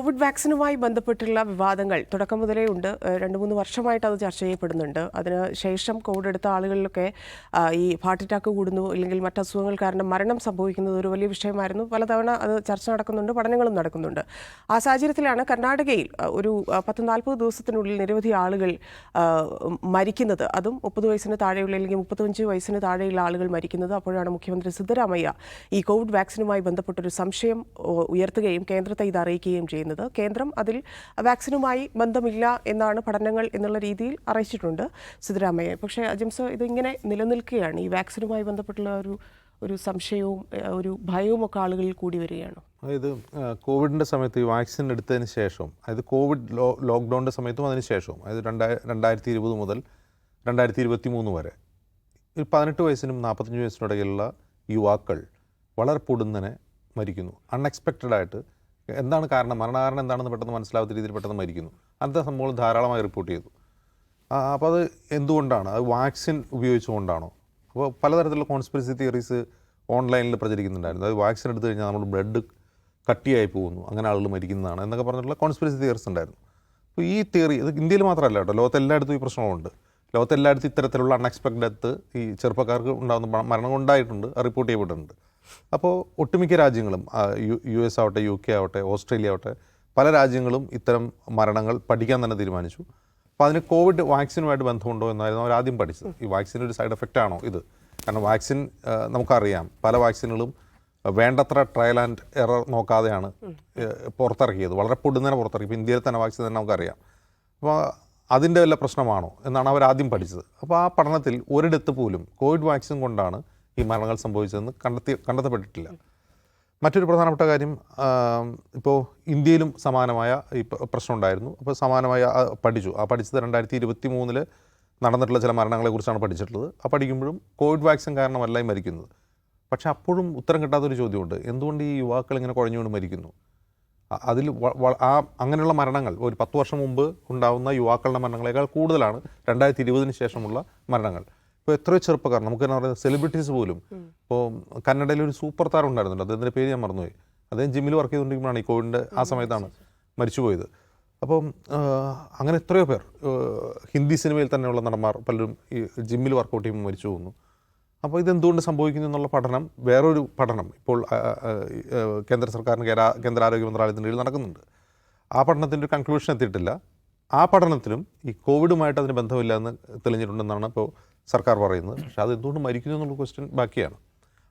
Covid വാക്സിനുമായി ബന്ധപ്പെട്ടുള്ള വിവാദങ്ങൾ തുടക്കം മുതലേ ഉണ്ട്. രണ്ട് മൂന്ന് വർഷമായിട്ട് അത് ചർച്ച ചെയ്യപ്പെടുന്നുണ്ട്. അതിന് ശേഷം കോവിഡ് എടുത്ത ആളുകളിലൊക്കെ ഈ ഹാർട്ട് അറ്റാക്ക് കൂടുന്നു അല്ലെങ്കിൽ മറ്റ് അസുഖങ്ങൾ കാരണം മരണം സംഭവിക്കുന്നത് ഒരു വലിയ വിഷയമായിരുന്നു. പലതവണ അത് ചർച്ച നടക്കുന്നുണ്ട് പഠനങ്ങളും നടക്കുന്നുണ്ട്. ആ സാഹചര്യത്തിലാണ് കർണാടകയിൽ ഒരു പത്ത് നാൽപ്പത് ദിവസത്തിനുള്ളിൽ നിരവധി ആളുകൾ മരിക്കുന്നത്. അതും മുപ്പത് വയസ്സിന് താഴെയുള്ള അല്ലെങ്കിൽ മുപ്പത്തഞ്ച് വയസ്സിന് താഴെയുള്ള ആളുകൾ മരിക്കുന്നത് അപ്പോഴാണ് മുഖ്യമന്ത്രി സിദ്ധരാമയ്യ ഈ കോവിഡ് വാക്സിനുമായി ബന്ധപ്പെട്ടൊരു സംശയം ഉയർത്തുകയും കേന്ദ്രത്തെ ഇത് അറിയിക്കുകയും ചെയ്യുന്നത്. കേന്ദ്രം അതിൽ വാക്സിനുമായി ബന്ധമില്ല എന്നാണ് പഠനങ്ങൾ എന്നുള്ള രീതിയിൽ അറിയിച്ചിട്ടുണ്ട് സിദ്ധരാമയ്യ. പക്ഷേ അജിംസ് ഇതിങ്ങനെ നിലനിൽക്കുകയാണ്. ഈ വാക്സിനുമായി ബന്ധപ്പെട്ടുള്ള ഒരു ഒരു സംശയവും ഒരു ഭയവും ഒക്കെ ആളുകളിൽ കൂടി വരികയാണ്. അതായത് കോവിഡിന്റെ സമയത്ത് ഈ വാക്സിൻ എടുത്തതിന് ശേഷം അതായത് കോവിഡ് ലോ ലോക്ക്ഡൗണിന്റെ സമയത്തും അതിന് ശേഷവും അതായത് രണ്ടായി രണ്ടായിരത്തി ഇരുപത് മുതൽ രണ്ടായിരത്തി ഇരുപത്തി മൂന്ന് വരെ ഒരു പതിനെട്ട് വയസ്സിനും നാൽപ്പത്തഞ്ച് വയസ്സിനും ഇടയിലുള്ള യുവാക്കൾ വളരെ പൊടുന്നനെ മരിക്കുന്നു. അൺഎക്സ്പെക്റ്റഡ് ആയിട്ട് എന്താണ് കാരണം? മരണകാരണം എന്താണെന്ന് പെട്ടെന്ന് മനസ്സിലാവാത്ത രീതിയിൽ പെട്ടെന്ന് മരിക്കുന്നു. അങ്ങനത്തെ സംഭവങ്ങൾ ധാരാളമായി റിപ്പോർട്ട് ചെയ്തു. അപ്പോൾ അത് എന്തുകൊണ്ടാണ്? അത് വാക്സിൻ ഉപയോഗിച്ചുകൊണ്ടാണോ? അപ്പോൾ പലതരത്തിലുള്ള കോൺസ്പിറസി തിയറീസ് ഓൺലൈനിൽ പ്രചരിക്കുന്നുണ്ടായിരുന്നു. അത് വാക്സിൻ എടുത്തു കഴിഞ്ഞാൽ നമ്മുടെ ബ്ലഡ് കട്ടിയായി പോകുന്നു. അങ്ങനെ ആളുകൾ മരിക്കുന്നതാണ് എന്നൊക്കെ പറഞ്ഞിട്ടുള്ള കോൺസ്പിറസി തിയറീസ് ഉണ്ടായിരുന്നു. അപ്പോൾ ഈ തിയറി ഇത് ഇന്ത്യയിൽ മാത്രമല്ല കേട്ടോ. ലോകത്ത് എല്ലായിടത്തും ഈ പ്രശ്നമുണ്ട് ലോകത്ത് എല്ലായിടത്തും ഇത്തരത്തിലുള്ള അൺഎക്സ്പെക്റ്റഡ് ഡെത്ത് ഈ ചെറുപ്പക്കാർക്ക് ഉണ്ടാകുന്ന മരണം ഉണ്ടായിട്ടുണ്ട്. റിപ്പോർട്ട് ചെയ്യപ്പെട്ടിട്ടുണ്ട്. അപ്പോൾ ഒട്ടുമിക്ക രാജ്യങ്ങളും യു എസ് ആവട്ടെ യു കെ ആവട്ടെ ഓസ്ട്രേലിയ ആവട്ടെ പല രാജ്യങ്ങളും ഇത്തരം മരണങ്ങൾ പഠിക്കാൻ തന്നെ തീരുമാനിച്ചു. അപ്പോൾ അതിന് കോവിഡ് വാക്സിനുമായിട്ട് ബന്ധമുണ്ടോ എന്നായിരുന്നു അവർ ആദ്യം പഠിച്ചത്. ഈ വാക്സിൻ ഒരു സൈഡ് എഫക്റ്റ് ആണോ ഇത്? കാരണം വാക്സിൻ നമുക്കറിയാം പല വാക്സിനുകളും വേണ്ടത്ര ട്രയൽ ആൻഡ് എറർ നോക്കാതെയാണ് പുറത്തിറക്കിയത്. വളരെ പൊടുന്നതിനെ പുറത്തിറക്കി. ഇപ്പോൾ ഇന്ത്യയിൽ തന്നെ വാക്സിൻ തന്നെ നമുക്കറിയാം. അപ്പോൾ അതിന്റെ വല്ല പ്രശ്നമാണോ എന്നാണ് അവർ ആദ്യം പഠിച്ചത്. അപ്പോൾ ആ പഠനത്തിൽ ഒരിടത്ത് പോലും കോവിഡ് വാക്സിൻ കൊണ്ടാണ് ഈ മരണങ്ങൾ സംഭവിച്ചതെന്ന് കണ്ടെത്തി കണ്ടെത്തപ്പെട്ടിട്ടില്ല. മറ്റൊരു പ്രധാനപ്പെട്ട കാര്യം ഇപ്പോൾ ഇന്ത്യയിലും സമാനമായ ഈ പ്രശ്നം ഉണ്ടായിരുന്നു അപ്പോൾ സമാനമായ പഠിച്ചു. ആ പഠിച്ചത് രണ്ടായിരത്തി ഇരുപത്തി മൂന്നിൽ നടന്നിട്ടുള്ള ചില മരണങ്ങളെക്കുറിച്ചാണ് പഠിച്ചിട്ടുള്ളത്. ആ പഠിക്കുമ്പോഴും കോവിഡ് വാക്സിൻ കാരണമല്ല ഈ മരിക്കുന്നത്. പക്ഷേ അപ്പോഴും ഉത്തരം കിട്ടാത്തൊരു ചോദ്യമുണ്ട്. എന്തുകൊണ്ട് ഈ യുവാക്കൾ ഇങ്ങനെ കുഴഞ്ഞുകൊണ്ട് മരിക്കുന്നു? അതിൽ ആ അങ്ങനെയുള്ള മരണങ്ങൾ ഒരു പത്ത് വർഷം മുമ്പ് ഉണ്ടാകുന്ന യുവാക്കളുടെ മരണങ്ങളെക്കാൾ കൂടുതലാണ് രണ്ടായിരത്തി ഇരുപതിന് ശേഷമുള്ള മരണങ്ങൾ. ഇപ്പോൾ എത്രയോ ചെറുപ്പക്കാർ നമുക്ക് തന്നെ പറയുന്നത് സെലിബ്രിറ്റീസ് പോലും. ഇപ്പോൾ കന്നഡയിൽ ഒരു സൂപ്പർ താരം ഉണ്ടായിരുന്നുണ്ട് അദ്ദേഹത്തിന്റെ പേര് ഞാൻ മറന്നുപോയി. അദ്ദേഹം ജിമ്മിൽ വർക്ക് ചെയ്തുകൊണ്ടിരിക്കുമ്പോഴാണ് ഈ കോവിഡിന്റെ ആ സമയത്താണ് മരിച്ചുപോയത് അപ്പം അങ്ങനെ എത്രയോ പേർ ഹിന്ദി സിനിമയിൽ തന്നെയുള്ള നടന്മാർ പലരും ഈ ജിമ്മിൽ വർക്കൗട്ട് ചെയ്യുമ്പോൾ മരിച്ചു പോകുന്നു. അപ്പോൾ ഇതെന്തുകൊണ്ട് സംഭവിക്കുന്നു എന്നുള്ള പഠനം വേറൊരു പഠനം ഇപ്പോൾ കേന്ദ്ര സർക്കാരിന് കേരാ- കേന്ദ്ര ആരോഗ്യ മന്ത്രാലയത്തിന്റെ കീഴിൽ നടക്കുന്നുണ്ട്. ആ പഠനത്തിന്റെ ഒരു കൺക്ലൂഷൻ എത്തിയിട്ടില്ല. ആ പഠനത്തിലും ഈ കോവിഡുമായിട്ട് അതിന് ബന്ധമില്ല എന്ന് തെളിഞ്ഞിട്ടുണ്ടെന്നാണ് ഇപ്പോൾ സർക്കാർ പറയുന്നത്. പക്ഷേ അത് എന്തുകൊണ്ട് മരിക്കുന്നു എന്നുള്ള ക്വസ്റ്റ്യൻ ബാക്കിയാണ്.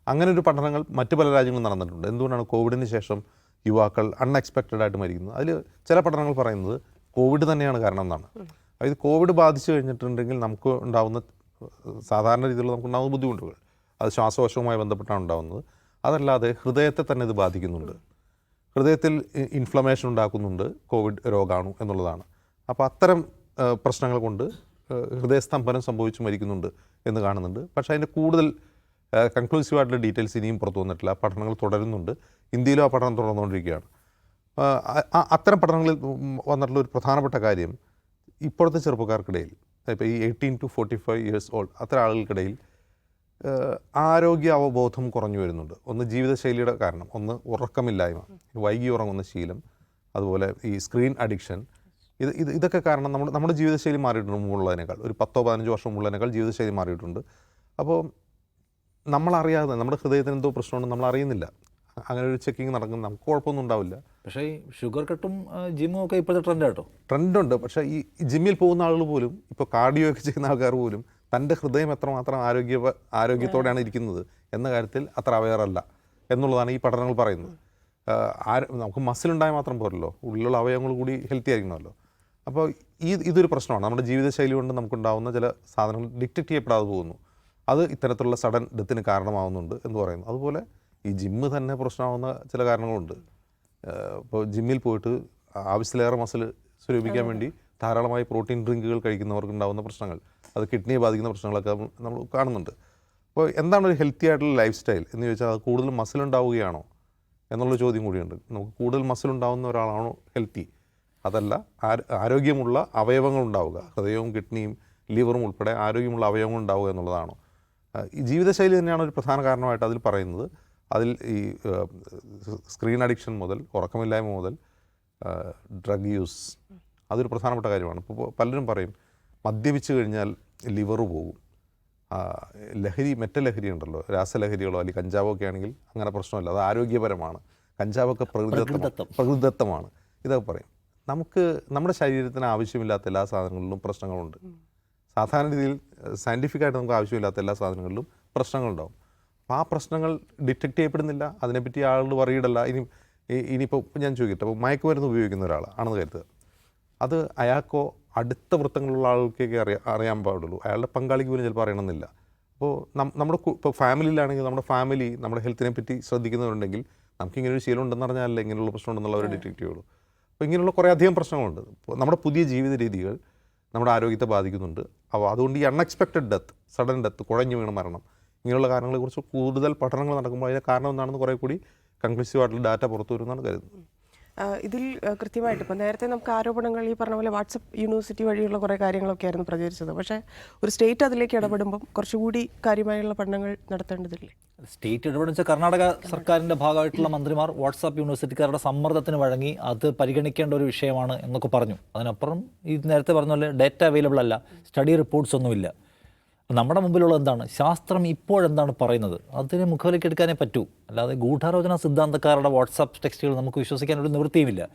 അങ്ങനെ ഒരു പഠനങ്ങൾ മറ്റ് പല രാജ്യങ്ങളും നടന്നിട്ടുണ്ട്. എന്തുകൊണ്ടാണ് കോവിഡിന് ശേഷം യുവാക്കൾ അൺഎക്സ്പെക്റ്റഡ് ആയിട്ട് മരിക്കുന്നത്? അതിൽ ചില പഠനങ്ങൾ പറയുന്നത് കോവിഡ് തന്നെയാണ് കാരണം എന്നാണ്. അതായത് കോവിഡ് ബാധിച്ചു കഴിഞ്ഞിട്ടുണ്ടെങ്കിൽ നമുക്ക് ഉണ്ടാകുന്ന സാധാരണ രീതിയിലുള്ള നമുക്ക് ഉണ്ടാകുന്ന ബുദ്ധിമുട്ടുകൾ. അത് ശ്വാസകോശവുമായി ബന്ധപ്പെട്ടാണ് ഉണ്ടാകുന്നത് അതല്ലാതെ ഹൃദയത്തെ തന്നെ ഇത് ബാധിക്കുന്നുണ്ട്. ഹൃദയത്തിൽ ഇൻഫ്ലമേഷൻ ഉണ്ടാക്കുന്നുണ്ട്. കോവിഡ് രോഗാണു എന്നുള്ളതാണ്. അപ്പോൾ അത്തരം പ്രശ്നങ്ങൾ കൊണ്ട് ഹൃദയസ്തംഭനം സംഭവിച്ച് മരിക്കുന്നുണ്ട് എന്ന് കാണുന്നുണ്ട്. പക്ഷേ അതിന്റെ കൂടുതൽ കൺക്ലൂസീവായിട്ടുള്ള ഡീറ്റെയിൽസ് ഇനിയും പുറത്തു വന്നിട്ടില്ല. പഠനങ്ങൾ തുടരുന്നുണ്ട്. ഇന്ത്യയിലും ആ പഠനം തുടർന്നുകൊണ്ടിരിക്കുകയാണ്. അത്തരം പഠനങ്ങളിൽ വന്നിട്ടുള്ള ഒരു പ്രധാനപ്പെട്ട കാര്യം ഇപ്പോഴത്തെ ചെറുപ്പക്കാർക്കിടയിൽ ഇപ്പോൾ ഈ eighteen to forty five years old അത്ര ആളുകൾക്കിടയിൽ ആരോഗ്യ അവബോധം കുറഞ്ഞു വരുന്നുണ്ട്. ഒന്ന് ജീവിതശൈലിയുടെ കാരണം ഒന്ന് ഉറക്കമില്ലായ്മ വൈകി ഉറങ്ങുന്ന ശീലം അതുപോലെ ഈ സ്ക്രീൻ അഡിക്ഷൻ ഇത് ഇത് ഇതൊക്കെ കാരണം നമ്മുടെ നമ്മുടെ ജീവിതശൈലി മാറിയിട്ടുണ്ട് മുമ്പുള്ളതിനേക്കാൾ. ഒരു പത്തോ പതിനഞ്ചോ വർഷം മുമ്പുള്ളതിനേക്കാൾ ജീവിതശൈലി മാറിയിട്ടുണ്ട്. അപ്പോൾ നമ്മളറിയാതെ നമ്മുടെ ഹൃദയത്തിന് എന്തോ പ്രശ്നമുണ്ടെന്ന് നമ്മൾ അറിയുന്നില്ല അങ്ങനെ ഒരു ചെക്കിങ് നടക്കുന്ന നമുക്ക് കുഴപ്പമൊന്നും ഉണ്ടാവില്ല. പക്ഷേ ഈ ഷുഗർ കട്ടും ജിമ്മും ഒക്കെ ഇപ്പോഴത്തെ ട്രെൻഡ് കേട്ടോ ട്രെൻഡുണ്ട്. പക്ഷേ ഈ ജിമ്മിൽ പോകുന്ന ആളുകൾ പോലും ഇപ്പോൾ കാർഡിയോ ഒക്കെ ചെയ്യുന്ന ആൾക്കാർ പോലും തന്റെ ഹൃദയം എത്രമാത്രം ആരോഗ്യ ആരോഗ്യത്തോടെയാണ് ഇരിക്കുന്നത് എന്ന കാര്യത്തിൽ അത്ര അവയർ അല്ല എന്നുള്ളതാണ് ഈ പഠനങ്ങൾ പറയുന്നത്. നമുക്ക് മസിലുണ്ടായാൽ മാത്രം പോരല്ലോ. ഉള്ളിലുള്ള അവയവങ്ങൾ കൂടി ഹെൽത്തി ആയിരിക്കണമല്ലോ. അപ്പോൾ ഈ ഇതൊരു പ്രശ്നമാണ്. നമ്മുടെ ജീവിതശൈലി കൊണ്ട് നമുക്കുണ്ടാവുന്ന ചില സാധനങ്ങൾ ഡിറ്റക്റ്റ് ചെയ്യപ്പെടാതെ പോകുന്നു. അത് ഇത്തരത്തിലുള്ള സഡൻ ഡെത്തിന് കാരണമാവുന്നുണ്ട് എന്ന് പറയുന്നു. അതുപോലെ ഈ ജിമ്മ് തന്നെ പ്രശ്നമാവുന്ന ചില കാരണങ്ങളുണ്ട്. ഇപ്പോൾ ജിമ്മിൽ പോയിട്ട് ആവശ്യത്തിലേറെ മസിൽ സ്വരൂപിക്കാൻ വേണ്ടി ധാരാളമായി പ്രോട്ടീൻ ഡ്രിങ്കുകൾ കഴിക്കുന്നവർക്ക് ഉണ്ടാകുന്ന പ്രശ്നങ്ങൾ അത് കിഡ്നിയെ ബാധിക്കുന്ന പ്രശ്നങ്ങളൊക്കെ നമ്മൾ- നമ്മൾ കാണുന്നുണ്ട്. അപ്പോൾ എന്താണ് ഒരു ഹെൽത്തി ആയിട്ടുള്ള ലൈഫ് സ്റ്റൈൽ എന്ന് ചോദിച്ചാൽ അത് കൂടുതൽ മസിൽ ഉണ്ടാവുകയാണോ എന്നുള്ള ചോദ്യം കൂടിയുണ്ട്. നമുക്ക് കൂടുതൽ മസിൽ ഉണ്ടാകുന്ന ഒരാളാണോ ഹെൽത്തി? അതല്ല ആരോഗ്യമുള്ള അവയവങ്ങൾ ഉണ്ടാവുക. ഹൃദയവും കിഡ്നിയും ലിവറും ഉൾപ്പെടെ ആരോഗ്യമുള്ള അവയവങ്ങൾ ഉണ്ടാവുക എന്നുള്ളതാണ്? ഈ ജീവിതശൈലി തന്നെയാണ് ഒരു പ്രധാന കാരണമായിട്ട് അതിൽ പറയുന്നത്. അതിൽ ഈ സ്ക്രീൻ അഡിക്ഷൻ മുതൽ ഉറക്കമില്ലായ്മ മുതൽ ഡ്രഗ് യൂസ് അതൊരു പ്രധാനപ്പെട്ട കാര്യമാണ്. ഇപ്പോൾ പലരും പറയും മദ്യപിച്ച് കഴിഞ്ഞാൽ ലിവർ പോകും. ലഹരി മെറ്റ ലഹരി ഉണ്ടല്ലോ രാസലഹരികളോ അല്ലെങ്കിൽ കഞ്ചാവോ ഒക്കെ ആണെങ്കിൽ അങ്ങനെ പ്രശ്നമില്ല. അത് ആരോഗ്യപരമാണ്. കഞ്ചാവൊക്കെ പ്രകൃതിദത്തം. പ്രകൃതിദത്തമാണ്. ഇതൊക്കെ പറയും. നമുക്ക് നമ്മുടെ ശരീരത്തിന് ആവശ്യമില്ലാത്ത എല്ലാ സാധനങ്ങളിലും പ്രശ്നങ്ങളുണ്ട്. സാധാരണ രീതിയിൽ സയന്റിഫിക്കായിട്ട് നമുക്ക് ആവശ്യമില്ലാത്ത എല്ലാ സാധനങ്ങളിലും പ്രശ്നങ്ങളുണ്ടാവും. അപ്പോൾ ആ പ്രശ്നങ്ങൾ ഡിറ്റക്ട് ചെയ്യപ്പെടുന്നില്ല. അതിനെപ്പറ്റി ആളുകൾ വറിയിടല്ല ഇനി ഇനിയിപ്പോൾ ഞാൻ ചോദിക്കട്ടെ. അപ്പോൾ മയക്കുമരുന്ന് ഉപയോഗിക്കുന്ന ഒരാൾ ആണെന്ന് കരുതുക. അത് അയാൾക്കോ അടുത്ത വൃത്തങ്ങളുള്ള ആൾക്കൊക്കെ അറിയാൻ അറിയാൻ പാടുള്ളൂ. അയാളുടെ പങ്കാളിക്ക് പോലും ചിലപ്പോൾ അറിയണമെന്നില്ല. അപ്പോൾ നമ്മുടെ ഇപ്പോൾ ഫാമിലിയിലാണെങ്കിൽ നമ്മുടെ ഫാമിലി നമ്മുടെ ഹെൽത്തിനെ പറ്റി ശ്രദ്ധിക്കുന്നുണ്ടെങ്കിൽ നമുക്കിങ്ങനെ ഒരു ശീലം ഉണ്ടെന്ന് പറഞ്ഞാലല്ലേ ഇങ്ങനെയുള്ള പ്രശ്നം ഉണ്ടെന്നുള്ളവർ ഡിറ്റക്ട് ചെയ്യുള്ളൂ. അപ്പോൾ ഇങ്ങനെയുള്ള കുറേ അധികം പ്രശ്നങ്ങളുണ്ട്. നമ്മുടെ പുതിയ ജീവിത രീതികൾ നമ്മുടെ ആരോഗ്യത്തെ ബാധിക്കുന്നുണ്ട്. അപ്പോൾ അതുകൊണ്ട് ഈ അൺഎക്സ്പെക്റ്റഡ് ഡെത്ത് സഡൻ ഡെത്ത് കുഴഞ്ഞു വീണ് മരണം ഇങ്ങനെയുള്ള കാരണങ്ങളെക്കുറിച്ച് കൂടുതൽ പഠനങ്ങൾ നടക്കുമ്പോൾ അതിന്റെ കാരണം എന്താണെന്ന് കുറേ കൂടി കൺക്ലൂസീവ് ആയിട്ടുള്ള ഡാറ്റ പുറത്തു വരുമെന്നാണ് കരുതുന്നത്. ഇതിൽ കൃത്യമായിട്ട് ഇപ്പം നേരത്തെ നമുക്ക് ആരോപണങ്ങൾ ഈ പറഞ്ഞ പോലെ വാട്സപ്പ് യൂണിവേഴ്സിറ്റി വഴിയുള്ള കുറേ കാര്യങ്ങളൊക്കെ ആയിരുന്നു പ്രചരിച്ചത്. പക്ഷേ ഒരു സ്റ്റേറ്റ് അതിലേക്ക് ഇടപെടുമ്പം കുറച്ചുകൂടി കാര്യമായുള്ള പഠനങ്ങൾ നടത്തേണ്ടതില്ലേ? സ്റ്റേറ്റ് ഇടപെടുന്ന കർണാടക സർക്കാരിന്റെ ഭാഗമായിട്ടുള്ള മന്ത്രിമാർ വാട്സാപ്പ് യൂണിവേഴ്സിറ്റിക്കാരുടെ സമ്മർദ്ദത്തിന് വഴങ്ങി അത് പരിഗണിക്കേണ്ട ഒരു വിഷയമാണ് എന്നൊക്കെ പറഞ്ഞു. അതിനപ്പുറം ഈ നേരത്തെ പറഞ്ഞ പോലെ ഡേറ്റ അവൈലബിൾ അല്ല. സ്റ്റഡി റിപ്പോർട്ട്സ് ഒന്നുമില്ല. നമ്മുടെ മുമ്പിലുള്ള എന്താണ്? ശാസ്ത്രം ഇപ്പോഴെന്താണ് പറയുന്നത്? അതിനെ മുഖവിലേക്ക് എടുക്കാനേ പറ്റൂ. അല്ലാതെ ഗൂഢാലോചന സിദ്ധാന്തക്കാരുടെ വാട്സാപ്പ് ടെക്സ്റ്റുകൾ നമുക്ക് വിശ്വസിക്കാൻ ഒരു നിവൃത്തിയുമില്ല.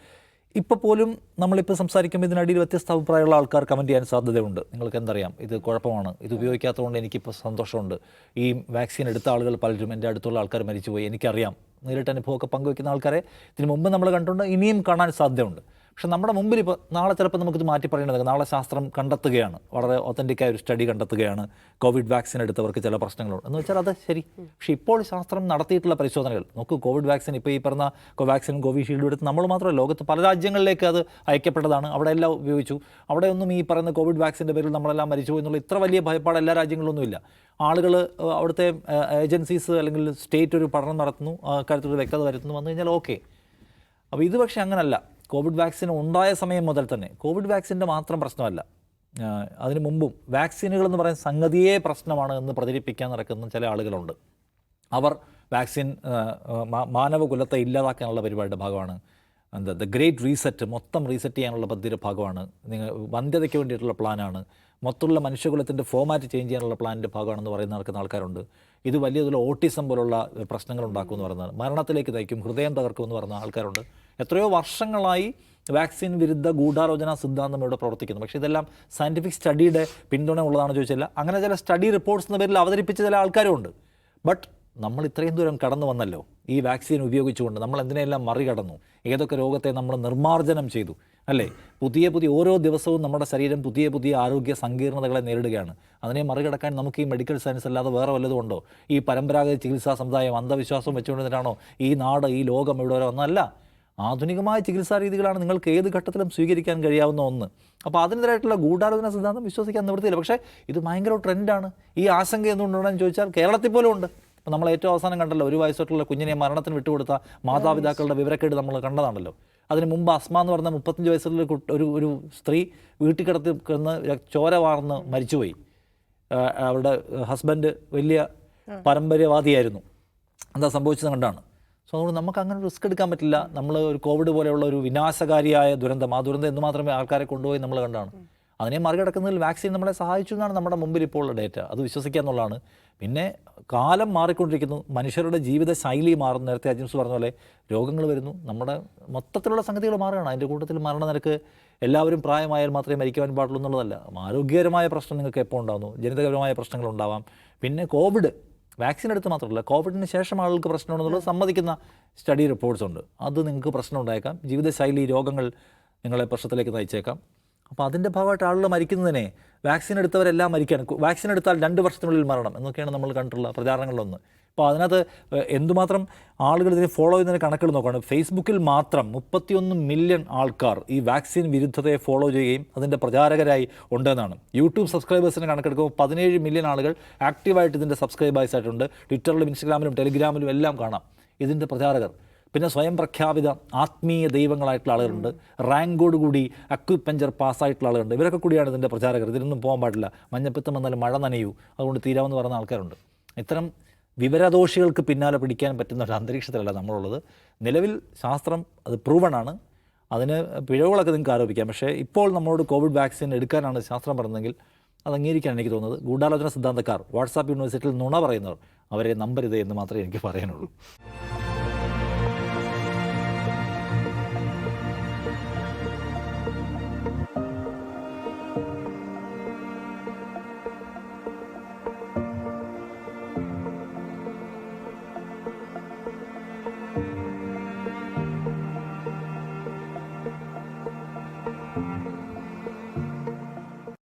ഇപ്പോൾ പോലും നമ്മളിപ്പോൾ സംസാരിക്കുമ്പോൾ ഇതിനടിയിൽ വ്യത്യസ്ത അഭിപ്രായമുള്ള ആൾക്കാർ കമന്റ് ചെയ്യാൻ സാധ്യതയുണ്ട്. നിങ്ങൾക്ക് എന്തറിയാം? ഇത് കുഴപ്പമാണ്. ഇത് ഉപയോഗിക്കാത്തതുകൊണ്ട് എനിക്കിപ്പോൾ സന്തോഷമുണ്ട്. ഈ വാക്സിൻ എടുത്ത ആളുകൾ പലരും എന്റെ അടുത്തുള്ള ആൾക്കാർ മരിച്ചുപോയി. എനിക്കറിയാം. നേരിട്ട് അനുഭവമൊക്കെ പങ്കുവയ്ക്കുന്ന ആൾക്കാരെ ഇതിന് മുമ്പ് നമ്മൾ കണ്ടിട്ടുണ്ട്. ഇനിയും കാണാൻ സാധ്യതയുണ്ട്. പക്ഷെ നമ്മുടെ മുമ്പിൽ ഇപ്പോൾ നാളെ ചിലപ്പോൾ നമുക്കിത് മാറ്റി പറയേണ്ടത് നാളെ ശാസ്ത്രം കണ്ടെത്തുകയാണ്. വളരെ ഒത്തന്റിക്കായ ഒരു സ്റ്റഡി കണ്ടെത്തുകയാണ്. കോവിഡ് വാക്സിൻ എടുത്തവർക്ക് ചില പ്രശ്നങ്ങളുണ്ട്. എന്ന് വെച്ചാൽ അത് ശരി. പക്ഷെ ഇപ്പോൾ ശാസ്ത്രം നടത്തിയിട്ടുള്ള പരിശോധനകൾ നോക്കൂ കോവിഡ് വാക്സിൻ ഇപ്പോൾ ഈ പറഞ്ഞ കോവാക്സിനും കോവിഷീൽഡും എടുത്ത് നമ്മൾ മാത്രമല്ല ലോകത്ത് പല രാജ്യങ്ങളിലേക്ക് അത് അയക്കപ്പെട്ടതാണ്. അവിടെ എല്ലാം ഉപയോഗിച്ചു. അവിടെ ഒന്നും ഈ പറയുന്ന കോവിഡ് വാക്സിന്റെ പേരിൽ നമ്മളെല്ലാം മരിച്ചു എന്നുള്ള ഇത്ര വലിയ ഭയപ്പാട് എല്ലാ രാജ്യങ്ങളിലൊന്നുമില്ല ആളുകൾ അവിടുത്തെ ഏജൻസീസ് അല്ലെങ്കിൽ സ്റ്റേറ്റ് ഒരു പഠനം നടത്തുന്നു കാര്യത്തിൽ വ്യക്തത വരുത്തുന്നു. വന്നു കഴിഞ്ഞാൽ ഓക്കെ അപ്പോൾ ഇത് പക്ഷേ അങ്ങനല്ല. കോവിഡ് വാക്സിൻ ഉണ്ടായ സമയം മുതൽ തന്നെ കോവിഡ് വാക്സിന്റെ മാത്രം പ്രശ്നമല്ല അതിനു മുമ്പും വാക്സിനുകൾ എന്ന് പറയുന്ന സംഗതിയെ പ്രശ്നമാണ് എന്ന് പ്രചരിപ്പിക്കാൻ നടക്കുന്ന ചില ആളുകളുണ്ട്. അവർ വാക്സിൻ മാനവ കുലത്തെ മാനവകുലത്തെ ഇല്ലാതാക്കാനുള്ള പരിപാടിയുടെ ഭാഗമാണ്. എന്താ ദ ഗ്രേറ്റ് റീസെറ്റ് മൊത്തം റീസെറ്റ് ചെയ്യാനുള്ള പദ്ധതിയുടെ ഭാഗമാണ്. നിങ്ങൾ വന്ധ്യതയ്ക്ക് വേണ്ടിയിട്ടുള്ള പ്ലാനാണ്. മൊത്തമുള്ള മനുഷ്യകുലത്തിന്റെ ഫോമാറ്റ് ചേഞ്ച് ചെയ്യാനുള്ള പ്ലാനിന്റെ ഭാഗമാണെന്ന് പറയുന്ന നടക്കുന്ന ആൾക്കാരുണ്ട്. ഇത് വലിയ തോതിൽ ഓട്ടിസം പോലുള്ള പ്രശ്നങ്ങൾ ഉണ്ടാക്കും എന്ന് പറയുന്നത്. മരണത്തിലേക്ക് നയിക്കും ഹൃദയം തകർക്കും എന്ന് പറയുന്ന ആൾക്കാരുണ്ട്. എത്രയോ വർഷങ്ങളായി വാക്സിൻ വിരുദ്ധ ഗൂഢാലോചന സിദ്ധാന്തം ഇവിടെ പ്രവർത്തിക്കുന്നു. പക്ഷേ ഇതെല്ലാം സയന്റിഫിക് സ്റ്റഡിയുടെ പിന്തുണ ഉള്ളതാണെന്ന് ചോദിച്ചില്ല. അങ്ങനെ ചില സ്റ്റഡി റിപ്പോർട്ട്സ് എന്ന പേരിൽ അവതരിപ്പിച്ച ചില ആൾക്കാരുമുണ്ട്. ബട്ട് നമ്മൾ ഇത്രയും ദൂരം കടന്നു വന്നല്ലോ. ഈ വാക്സിൻ ഉപയോഗിച്ചുകൊണ്ട് നമ്മൾ എന്തിനെല്ലാം മറികടന്നു? ഏതൊക്കെ രോഗത്തെ നമ്മൾ നിർമ്മാർജനം ചെയ്തു? അല്ലേ? പുതിയ പുതിയ ഓരോ ദിവസവും നമ്മുടെ ശരീരം പുതിയ പുതിയ ആരോഗ്യ സങ്കീർണതകളെ നേരിടുകയാണ്. അതിനെ മറികടക്കാൻ നമുക്ക് ഈ മെഡിക്കൽ സയൻസ് അല്ലാതെ വേറെ വല്ലതും ഉണ്ടോ? ഈ പരമ്പരാഗത ചികിത്സാ സമുദായം അന്ധവിശ്വാസം വെച്ചുകൊണ്ടിട്ടാണോ ഈ നാട് ഈ ലോകം ഇവിടെ വരെ ഒന്നല്ല ആധുനികമായ ചികിത്സാ രീതികളാണ് നിങ്ങൾക്ക് ഏത് ഘട്ടത്തിലും സ്വീകരിക്കാൻ കഴിയാവുന്ന ഒന്ന്. അപ്പോൾ അതിനെതിരായിട്ടുള്ള ഗൂഢാലോചന സിദ്ധാന്തം വിശ്വസിക്കാൻ നിവൃത്തിയില്ല. പക്ഷേ ഇത് ഭയങ്കര ട്രെൻഡാണ് ഈ ആശങ്ക എന്തുകൊണ്ടാണെന്ന് ചോദിച്ചാൽ കേരളത്തിൽ പോലും ഉണ്ട്. ഇപ്പോൾ നമ്മൾ ഏറ്റവും അവസാനം കണ്ടല്ലോ ഒരു വയസ്സോട്ടുള്ള കുഞ്ഞിനെ മരണത്തിന് വിട്ടുകൊടുത്ത മാതാപിതാക്കളുടെ വിവരക്കേട് നമ്മൾ കണ്ടതാണല്ലോ. അതിന് മുമ്പ് അസ്മ എന്ന് പറഞ്ഞ മുപ്പത്തഞ്ച് വയസ്സുള്ള ഒരു ഒരു സ്ത്രീ വീട്ടിൽ കിടത്തി കിടന്ന് ചോര വാർന്ന് മരിച്ചുപോയി. അവരുടെ ഹസ്ബൻഡ് വലിയ പാരമ്പര്യവാദിയായിരുന്നു. എന്താ സംഭവിച്ചത് കണ്ടാണ്. സോ അതുകൊണ്ട് നമുക്ക് അങ്ങനെ റിസ്ക് എടുക്കാൻ പറ്റില്ല. നമ്മൾ ഒരു കോവിഡ് പോലെയുള്ള ഒരു വിനാശകാരിയായ ദുരന്തം ആ ദുരന്തം എന്തുമാത്രമേ ആൾക്കാരെ കൊണ്ടുപോയി നമ്മൾ കണ്ടാണ്. അതിനെ മറികടക്കുന്നതിൽ വാക്സിൻ നമ്മളെ സഹായിച്ചു എന്നാണ് നമ്മുടെ മുമ്പിൽ ഇപ്പോൾ ഉള്ള ഡേറ്റ. അത് വിശ്വസിക്കുക എന്നുള്ളതാണ്. പിന്നെ കാലം മാറിക്കൊണ്ടിരിക്കുന്നു. മനുഷ്യരുടെ ജീവിത ശൈലി മാറുന്നു. നേരത്തെ അജിംസ് പറഞ്ഞ പോലെ രോഗങ്ങൾ വരുന്നു. നമ്മുടെ മൊത്തത്തിലുള്ള സംഗതികൾ മാറുകയാണ്. അതിന്റെ കൂട്ടത്തിൽ മരണനിരക്ക് എല്ലാവരും പ്രായമായാൽ മാത്രമേ മരിക്കാൻ പാടുള്ളൂ എന്നുള്ളതല്ല. ആരോഗ്യകരമായ പ്രശ്നം നിങ്ങൾക്ക് എപ്പോൾ ഉണ്ടാകുന്നു ജനിതകപരമായ പ്രശ്നങ്ങൾ ഉണ്ടാവാം. പിന്നെ കോവിഡ് വാക്സിൻ എടുത്ത് മാത്രമല്ല കോവിഡിന് ശേഷം ആളുകൾക്ക് പ്രശ്നമുണ്ടെന്നുള്ളത് സമ്മതിക്കുന്ന സ്റ്റഡി റിപ്പോർട്ട്സ് ഉണ്ട്. അത് നിങ്ങൾക്ക് പ്രശ്നം ഉണ്ടായേക്കാം. ജീവിതശൈലി രോഗങ്ങൾ നിങ്ങളെ പ്രശ്നത്തിലേക്ക് നയിച്ചേക്കാം. അപ്പോൾ അതിന്റെ ഭാഗമായിട്ട് ആളുകൾ മരിക്കുന്നതിനെ വാക്സിൻ എടുത്തവരെല്ലാം മരിക്കുകയാണ് വാക്സിൻ എടുത്താൽ രണ്ട് വർഷത്തിനുള്ളിൽ മരണം എന്നൊക്കെയാണ് നമ്മൾ കണ്ടിട്ടുള്ള പ്രചാരണങ്ങളിലൊന്ന്. അപ്പോൾ അതിനകത്ത് എന്തുമാത്രം ആളുകൾ ഇതിനെ ഫോളോ ചെയ്യുന്നതിന് കണക്കുകൾ നോക്കുകയാണ്. ഫേസ്ബുക്കിൽ മാത്രം മുപ്പത്തിയൊന്ന് മില്യൺ ആൾക്കാർ ഈ വാക്സിൻ വിരുദ്ധതയെ ഫോളോ ചെയ്യുകയും അതിന്റെ പ്രചാരകരായി ഉണ്ടെന്നാണ്. യൂട്യൂബ് സബ്സ്ക്രൈബേഴ്സിന്റെ കണക്കെടുക്കുമ്പോൾ പതിനേഴ് മില്യൺ ആളുകൾ ആക്റ്റീവായിട്ട് ഇതിന്റെ സബ്സ്ക്രൈബേഴ്സ് ആയിട്ടുണ്ട് ട്വിറ്ററിലും ഇൻസ്റ്റഗ്രാമിലും ടെലിഗ്രാമിലും എല്ലാം കാണാം. ഇതിന്റെ പ്രചാരകർ. പിന്നെ സ്വയം പ്രഖ്യാപിത ആത്മീയ ദൈവങ്ങളായിട്ടുള്ള ആളുകളുണ്ട്. റാങ്കോട് കൂടി അക്വിപ്പഞ്ചർ പാസ്സായിട്ടുള്ള ആളുകളുണ്ട്. ഇവരൊക്കെ കൂടിയാണ് ഇതിന്റെ പ്രചാരകർ. ഇതിനൊന്നും പോകാൻ പാടില്ല. മഞ്ഞപ്പിത്തം വന്നാലും മഴ നനയൂ. അതുകൊണ്ട് തീരാമെന്ന് പറയുന്ന ആൾക്കാരുണ്ട്. ഇത്തരം വിവരദോഷികൾക്ക് പിന്നാലെ പിടിക്കാൻ പറ്റുന്ന ഒരു അന്തരീക്ഷത്തിലല്ല നമ്മളുള്ളത്. നിലവിൽ ശാസ്ത്രം അത് പ്രൂവണാണ് അതിന് പിഴവുകളൊക്കെ നിങ്ങൾക്ക് ആരോപിക്കാം. പക്ഷേ ഇപ്പോൾ നമ്മളോട് കോവിഡ് വാക്സിൻ എടുക്കാനാണ് ശാസ്ത്രം പറഞ്ഞതെങ്കിൽ അത് അംഗീകരിക്കാൻ എനിക്ക് തോന്നുന്നത്. ഗൂഢാലോചന സിദ്ധാന്തക്കാർ വാട്സാപ്പ് യൂണിവേഴ്സിറ്റിയിൽ നുണ പറയുന്നവർ അവരെ നമ്പരുത് എന്ന് മാത്രമേ എനിക്ക് പറയാനുള്ളൂ.